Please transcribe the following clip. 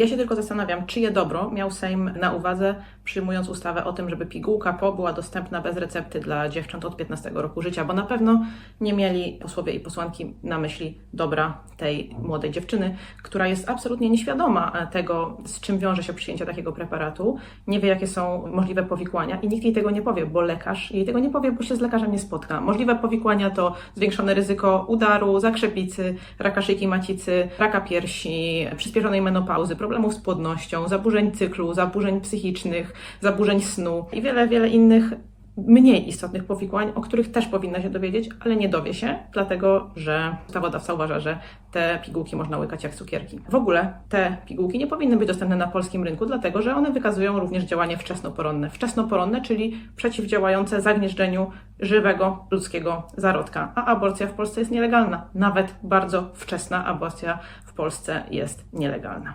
Ja się tylko zastanawiam, czyje dobro miał Sejm na uwadze, przyjmując ustawę o tym, żeby pigułka PO była dostępna bez recepty dla dziewcząt od 15 roku życia, bo na pewno nie mieli posłowie i posłanki na myśli dobra tej młodej dziewczyny, która jest absolutnie nieświadoma tego, z czym wiąże się przyjęcie takiego preparatu, nie wie, jakie są możliwe powikłania i nikt jej tego nie powie, bo lekarz jej tego nie powie, bo się z lekarzem nie spotka. Możliwe powikłania to zwiększone ryzyko udaru, zakrzepicy, raka szyjki macicy, raka piersi, przyspieszonej menopauzy, problemów z płodnością, zaburzeń cyklu, zaburzeń psychicznych, zaburzeń snu i wiele, wiele innych mniej istotnych powikłań, o których też powinna się dowiedzieć, ale nie dowie się, dlatego że ustawodawca uważa, że te pigułki można łykać jak cukierki. W ogóle te pigułki nie powinny być dostępne na polskim rynku, dlatego że one wykazują również działanie wczesnoporonne. Wczesnoporonne, czyli przeciwdziałające zagnieżdżeniu żywego ludzkiego zarodka. A aborcja w Polsce jest nielegalna. Nawet bardzo wczesna aborcja w Polsce jest nielegalna.